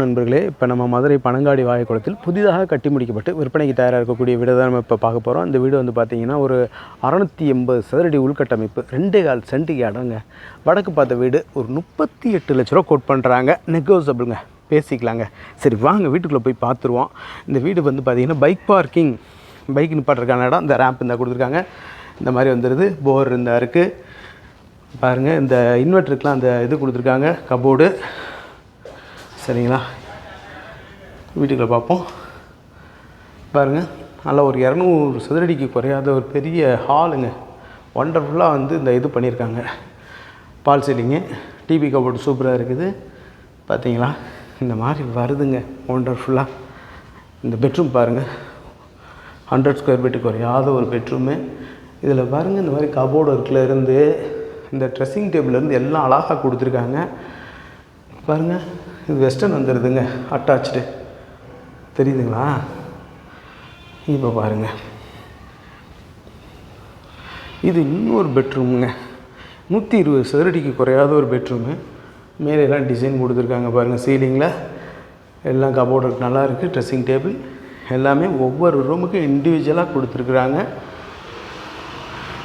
நண்பர்களே இப்போ நம்ம மதுரை பனங்காடி வாயக்குளத்தில் புதிதாக கட்டி முடிக்கப்பட்டு விற்பனைக்கு தயாராக இருக்கக்கூடிய வீடு தான் நம்ம இப்போ பார்க்க போகிறோம் இந்த வீடு வந்து பார்த்தீங்கன்னா ஒரு அறநூற்றி எண்பது சதுரடி உள்கட்டமைப்பு ரெண்டே கால் சென்ட்டுக்கு இடங்க. வடக்கு பார்த்த வீடு ஒரு முப்பத்தி எட்டு லட்ச ரூபா கோட் பண்ணுறாங்க நெகோசபிளுங்க பேசிக்கலாங்க. சரி வாங்க வீட்டுக்குள்ளே போய் பார்த்துருவோம் இந்த வீடு வந்து பார்த்திங்கன்னா பைக் பார்க்கிங் பைக் நிப்பாட்டுறதுக்கான இடம் இந்த ரேம்ப் இருந்தால் கொடுத்துருக்காங்க. இந்த மாதிரி வந்துடுது போர் இருந்தால் இருக்குது பாருங்கள் இந்த இன்வெர்ட்டருக்குலாம் அந்த இது கொடுத்துருக்காங்க. கபோர்டு சரிங்களா? வீட்டுக்குள்ளே பார்ப்போம். பாருங்கள் நல்லா ஒரு இரநூறு சதுரடிக்கு குறையாத ஒரு பெரிய ஹாலுங்க ஒண்டர்ஃபுல்லாக வந்து இந்த இது பண்ணியிருக்காங்க. பால் சீலிங்கு டிவி கபோர்டு சூப்பராக இருக்குது. பார்த்தீங்களா இந்த மாதிரி வருதுங்க. ஒண்டர்ஃபுல்லாக இந்த பெட்ரூம் பாருங்கள் ஹண்ட்ரட் ஸ்கொயர் ஃபீட்டு குறையாத ஒரு பெட்ரூமு இதில் பாருங்கள் இந்த மாதிரி கபோர்டு ஒர்க்கில் இருந்து இந்த ட்ரெஸ்ஸிங் டேபிள்லேருந்து எல்லாம் அழகாக கொடுத்துருக்காங்க. பாருங்கள் இது வெஸ்டர்ன் வந்துடுதுங்க அட்டாச்சு தெரியுதுங்களா? இப்போ பாருங்கள் இது இன்னொரு பெட்ரூமுங்க. நூற்றி இருபது சதுரடிக்கு குறையாத ஒரு பெட்ரூமு. மேலே எல்லாம் டிசைன் கொடுத்துருக்காங்க பாருங்கள் சீலிங்கில். எல்லாம் கபோர்டு நல்லா இருக்குது ட்ரெஸ்ஸிங் டேபிள். எல்லாமே ஒவ்வொரு ரூமுக்கும் இண்டிவிஜுவலாக கொடுத்துருக்குறாங்க.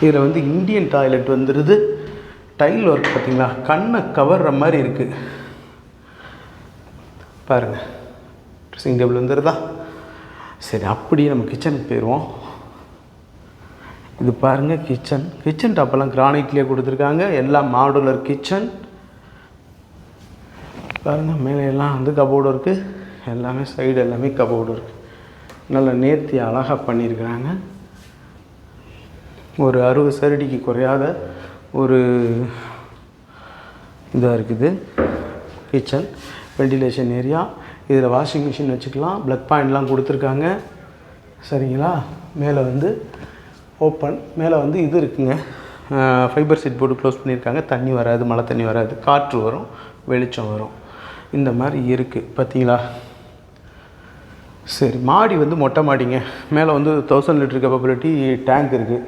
இதில் வந்து இந்தியன் டாய்லெட் வந்துடுது டைல் ஒர்க் பார்த்தீங்களா? கண்ணை கவர்ற மாதிரி இருக்குது பாருங்கள் ட்ரெஸ்ஸிங் டேபிள் வந்துடுதா சரி அப்படியே நம்ம கிச்சனுக்கு போயிடுவோம் இது பாருங்கள் கிச்சன் கிச்சன் டாப்பெல்லாம் கிரானைட்லேயே கொடுத்துருக்காங்க. எல்லாம் மாடுலர் கிச்சன் பாருங்கள் மேலே எல்லாம் வந்து கபோர்டு இருக்குது எல்லாமே சைடு எல்லாமே கபோர்டு இருக்குது நல்லா நேர்த்தி அழகாக பண்ணியிருக்கிறாங்க. ஒரு அறுபது சரடிக்கு குறையாத ஒரு இதாக இருக்குது. Kitchen ventilation area. இதில் வாஷிங் மிஷின் வச்சுக்கலாம். ப்ளக் பாயிண்ட்லாம் கொடுத்துருக்காங்க. சரிங்களா? மேலே வந்து ஓப்பன் மேலே வந்து இது இருக்குங்க. ஃபைபர் சீட் போட்டு க்ளோஸ் பண்ணியிருக்காங்க. தண்ணி வராது மழை தண்ணி வராது. காற்று வரும் வெளிச்சம் வரும். இந்த மாதிரி இருக்குது பார்த்தீங்களா? சரி மாடி வந்து மொட்டை மாடிங்க. மேலே வந்து தௌசண்ட் லிட்டர் கேப்பபிலிட்டி டேங்க் இருக்குது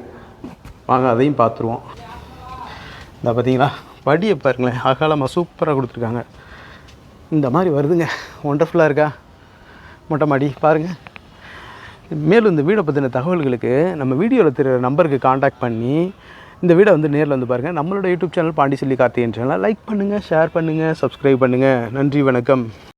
வாங்க அதையும் பார்த்துருவோம். இந்த பார்த்தீங்களா? படியை பாருங்களேன். அகாலமாக சூப்பராக கொடுத்துருக்காங்க. இந்த மாதிரி வருதுங்க. ஒண்டர்ஃபுல்லாக இருக்கா? மொட்டை மாடி பாருங்கள் மேலும் இந்த வீடை பற்றின தகவல்களுக்கு நம்ம வீடியோவில் தெரிகிற நம்பருக்கு காண்டாக்ட் பண்ணி இந்த வீடை வந்து நேரில் வந்து பாருங்கள் நம்மளோட யூடியூப் சேனல் பாண்டிச்செல்லி கார்த்திகேயன் சேனலை லைக் பண்ணுங்கள் ஷேர் பண்ணுங்கள் சப்ஸ்கிரைப் பண்ணுங்கள் நன்றி வணக்கம்.